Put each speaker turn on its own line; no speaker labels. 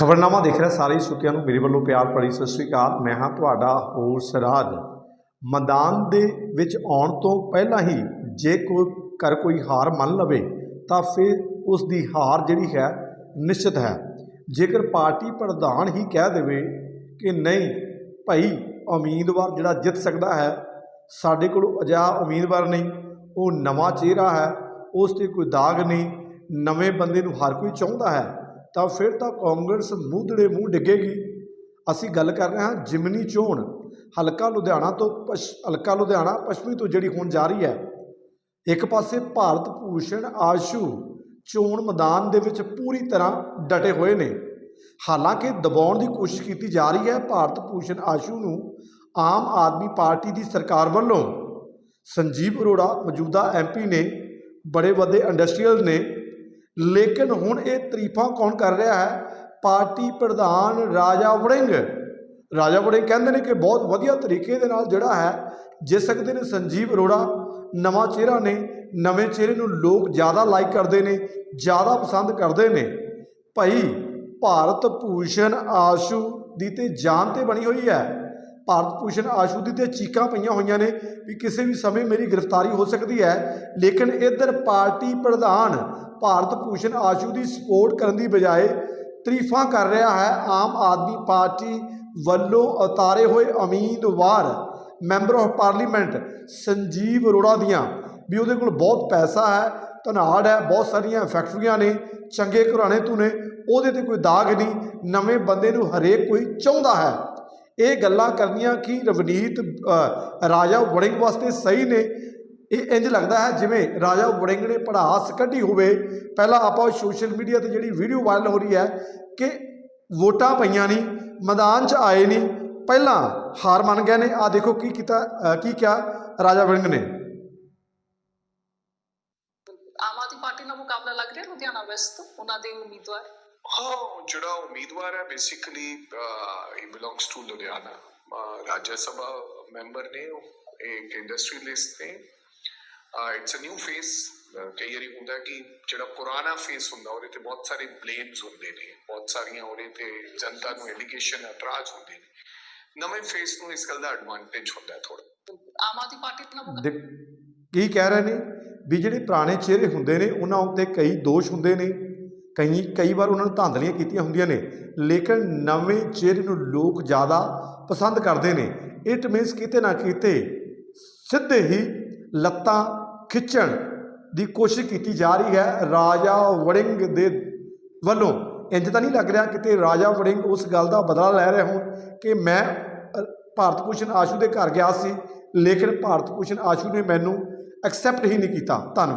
ਖਬਰਨਾਮਾ ਦੇਖ ਰਿਹਾ ਸਾਰੇ ਸੁਤਿਆਂ ਨੂੰ ਮੇਰੇ ਵੱਲੋਂ ਪਿਆਰ ਭਰੀ ਸਤਿ ਸ੍ਰੀ ਅਕਾਲ। ਮੈਂ ਹਾਂ ਤੁਹਾਡਾ ਹੋਰ ਸਰਾਜ। ਮੈਦਾਨ ਦੇ ਵਿੱਚ ਆਉਣ ਤੋਂ ਪਹਿਲਾਂ ਹੀ ਜੇ ਕੋਈ ਕਰ ਕੋਈ ਹਾਰ ਮੰਨ ਲਵੇ, ਤਾਂ ਫਿਰ ਉਸ ਦੀ ਹਾਰ ਜਿਹੜੀ ਹੈ ਨਿਸ਼ਚਿਤ ਹੈ। ਜੇਕਰ ਪਾਰਟੀ ਪ੍ਰਧਾਨ ਹੀ ਕਹਿ ਦੇਵੇ ਕਿ ਨਹੀਂ, ਭਾਈ ਉਮੀਦਵਾਰ ਜਿਹੜਾ ਜਿੱਤ ਸਕਦਾ ਹੈ, ਸਾਡੇ ਕੋਲ ਅਜਿਹਾ ਉਮੀਦਵਾਰ ਨਹੀਂ, ਉਹ ਨਵਾਂ ਚਿਹਰਾ ਹੈ, ਉਸ ਤੇ ਕੋਈ ਦਾਗ ਨਹੀਂ, ਨਵੇਂ ਬੰਦੇ ਨੂੰ ਹਰ ਕੋਈ ਚਾਹੁੰਦਾ ਹੈ। ਤਾਂ ਫਿਰ ਤਾਂ ਕਾਂਗਰਸ ਮੂਧੜੇ ਮੂੰਹ ਡਿੱਗੇਗੀ। ਅਸੀਂ ਗੱਲ ਕਰ ਰਹੇ ਹਾਂ ਜਿਮਨੀ ਚੋਣ, ਹਲਕਾ ਲੁਧਿਆਣਾ ਤੋਂ ਪਸ਼, ਹਲਕਾ ਲੁਧਿਆਣਾ ਪੱਛਮੀ ਤੋਂ ਜਿਹੜੀ ਹੁਣ ਜਾ ਰਹੀ ਹੈ। ਇੱਕ ਪਾਸੇ ਭਾਰਤ ਭੂਸ਼ਣ ਆਸ਼ੂ ਚੋਣ ਮੈਦਾਨ ਦੇ ਵਿੱਚ ਪੂਰੀ ਤਰ੍ਹਾਂ ਡਟੇ ਹੋਏ ਨੇ। ਹਾਲਾਂਕਿ ਦਬਾਉਣ ਦੀ ਕੋਸ਼ਿਸ਼ ਕੀਤੀ ਜਾ ਰਹੀ ਹੈ ਭਾਰਤ ਭੂਸ਼ਣ ਆਸ਼ੂ ਨੂੰ ਆਮ ਆਦਮੀ ਪਾਰਟੀ ਦੀ ਸਰਕਾਰ ਵੱਲੋਂ। ਸੰਜੀਵ ਅਰੋੜਾ ਮੌਜੂਦਾ ਐਮਪੀ ਨੇ, ਬੜੇ ਵੱਡੇ ਇੰਡਸਟਰੀਅਲ ਨੇ ਲੇਕਿਨ ਹੁਣ ਇਹ ਤਰੀਫਾਂ ਕੌਣ ਕਰ ਰਿਹਾ ਹੈ? ਪਾਰਟੀ ਪ੍ਰਧਾਨ ਰਾਜਾ ਵੜਿੰਗ। ਰਾਜਾ ਵੜਿੰਗ ਕਹਿੰਦੇ ਨੇ ਕਿ ਬਹੁਤ ਵਧੀਆ ਤਰੀਕੇ ਦੇ ਨਾਲ ਜਿਹੜਾ ਹੈ, ਜਿਸ ਸਕਦੇ ਨੇ ਸੰਜੀਵ ਅਰੋੜਾ ਨਵਾਂ ਚਿਹਰਾ ਨੇ, ਨਵੇਂ ਚਿਹਰੇ ਨੂੰ ਲੋਕ ਜ਼ਿਆਦਾ ਲਾਈਕ ਕਰਦੇ ਨੇ, ਜ਼ਿਆਦਾ ਪਸੰਦ ਕਰਦੇ ਨੇ। ਭਾਈ ਭਾਰਤ ਭੂਸ਼ਣ ਆਸ਼ੂ ਦੀ ਤੇ ਜਾਨ ਤੇ ਬਣੀ ਹੋਈ ਹੈ। ਭਾਰਤ ਭੂਸ਼ਣ ਆਸ਼ੂ ਦੀ ਤੇ ਚੀਕਾਂ ਪਈਆਂ ਹੋਈਆਂ ਨੇ ਵੀ ਕਿਸੇ ਵੀ ਸਮੇਂ ਮੇਰੀ ਗ੍ਰਿਫਤਾਰੀ ਹੋ ਸਕਦੀ ਹੈ। ਲੇਕਿਨ ਇੱਧਰ ਪਾਰਟੀ ਪ੍ਰਧਾਨ ਭਾਰਤ ਭੂਸ਼ਣ ਆਸ਼ੂ ਦੀ ਸਪੋਰਟ ਕਰਨ ਦੀ ਬਜਾਏ ਤਰੀਫਾਂ ਕਰ ਰਿਹਾ ਹੈ। ਆਮ ਆਦਮੀ ਪਾਰਟੀ ਵੱਲੋਂ ਉਤਾਰੇ ਹੋਏ ਉਮੀਦਵਾਰ member of parliament Sanjeev Arora ਦੀਆਂ ਵੀ ਉਹਦੇ ਕੋਲ ਬਹੁਤ ਪੈਸਾ ਹੈ, ਧਨਾੜ ਹੈ, ਬਹੁਤ ਸਾਰੀਆਂ ਫੈਕਟਰੀਆਂ ਨੇ, ਚੰਗੇ ਘਰਾਣੇ ਤੋਂ ਨੇ ਉਹਦੇ ਤੇ ਕੋਈ ਦਾਗ ਨਹੀਂ, ਨਵੇਂ ਬੰਦੇ ਨੂੰ ਹਰੇਕ ਕੋਈ ਚਾਹੁੰਦਾ ਹੈ। ਇਹ ਗੱਲਾਂ ਕਰਨੀਆਂ ਕਿ ਰਵਨੀਤ ਰਾਜਾ ਵੜਿੰਗ ਵਾਸਤੇ ਸਹੀ ਨੇ। ਇਹ ਇੰਜ ਲੱਗਦਾ ਹੈ ਜਿਵੇਂ ਰਾਜਾ ਵੜਿੰਗ ਨੇ ਪੜਾਸ ਕੱਢੀ ਹੋਵੇ। ਪਹਿਲਾਂ ਆਪਾਂ ਸੋਸ਼ਲ ਮੀਡੀਆ ਤੇ ਜਿਹੜੀ ਵੀਡੀਓ ਵਾਇਰਲ ਹੋ ਰਹੀ ਹੈ ਕਿ ਵੋਟਾਂ ਪਈਆਂ ਨਹੀਂ ਮੈਦਾਨ 'ਚ ਆਏ ਨਹੀਂ ਪਹਿਲਾਂ ਹਾਰ ਮੰਨ ਗਏ ਨੇ। ਆ ਦੇਖੋ ਕੀ ਕੀਤਾ ਕੀ ਕਿਹਾ ਰਾਜਾ ਵੜਿੰਗ ਨੇ।
ਆਮ ਆਦਮੀ ਪਾਰਟੀ ਨਾਲ ਮੁਕਾਬਲਾ ਲੱਗ ਰਿਹਾ ਲੁਧਿਆਣਾ ਵੈਸਟ ਉਹਨਾਂ ਦੇ ਉਮੀਦਵਾਰ।
ਹਾਂ ਜਿਹੜਾ ਉਮੀਦਵਾਰ ਹੈ basically he belongs to Ludhiana Rajya Sabha member ਨੇ ਉਹ ਇੱਕ ਇੰਡਸਟਰੀਅਲਿਸਟ ਨੇ ਇਟਸ ਅ ਨਿਊ ਫੇਸ ਕਈ ਵਾਰੀ ਹੁੰਦਾ ਕਿ ਜਿਹੜਾ ਪੁਰਾਣਾ ਫੇਸ ਹੁੰਦਾ ਉਹਦੇ ਤੇ ਬਹੁਤ ਸਾਰੇ ਬਲੇਮਸ ਹੁੰਦੇ ਨੇ। ਬਹੁਤ ਸਾਰੀਆਂ ਉਹਦੇ ਤੇ ਜਨਤਾ ਨੂੰ ਐਲੀਗੇਸ਼ਨ ਇਤਰਾਜ਼ ਹੁੰਦੇ ਨੇ। ਨਵੇਂ ਫੇਸ ਨੂੰ ਇਸ ਗੱਲ ਦਾ ਐਡਵਾਂਟੇਜ ਹੁੰਦਾ ਹੈ ਥੋੜਾ
ਆਮ ਆਦਮੀ ਪਾਰਟੀ
ਦੇਖ ਕੀ ਕਹਿ ਰਹੇ ਨੇ? ਵੀ ਜਿਹੜੇ ਪੁਰਾਣੇ ਚਿਹਰੇ ਹੁੰਦੇ ਨੇ ਉਹਨਾਂ ਉੱਤੇ ਕਈ ਦੋਸ਼ ਹੁੰਦੇ ਨੇ। ਕਈ ਕਈ ਵਾਰ ਉਹਨਾਂ ਨੂੰ ਧਾਂਦਲੀਆਂ ਕੀਤੀਆਂ ਹੁੰਦੀਆਂ ਨੇ, ਲੇਕਿਨ ਨਵੇਂ ਚਿਹਰੇ ਨੂੰ ਲੋਕ ਜ਼ਿਆਦਾ ਪਸੰਦ ਕਰਦੇ ਨੇ। ਇਟ ਮੀਨਸ ਕਿਤੇ ਨਾ ਕਿਤੇ ਸਿੱਧੇ ਹੀ ਲੱਤਾਂ ਖਿੱਚਣ ਦੀ ਕੋਸ਼ਿਸ਼ ਕੀਤੀ ਜਾ ਰਹੀ ਹੈ ਰਾਜਾ ਵੜਿੰਗ ਦੇ ਵੱਲੋਂ। ਇੰਜ ਤਾਂ ਨਹੀਂ ਲੱਗ ਰਿਹਾ ਕਿਤੇ ਰਾਜਾ ਵੜਿੰਗ ਉਸ ਗੱਲ ਦਾ ਬਦਲਾ ਲੈ ਰਹੇ ਹੋਣ ਕਿ ਮੈਂ ਭਾਰਤ ਭੂਸ਼ਣ ਆਸ਼ੂ ਦੇ ਘਰ ਗਿਆ ਸੀ, ਲੇਕਿਨ ਭਾਰਤ ਭੂਸ਼ਣ ਆਸ਼ੂ ਨੇ ਮੈਨੂੰ ਐਕਸੈਪਟ ਹੀ ਨਹੀਂ ਕੀਤਾ। ਧੰਨਵਾਦ।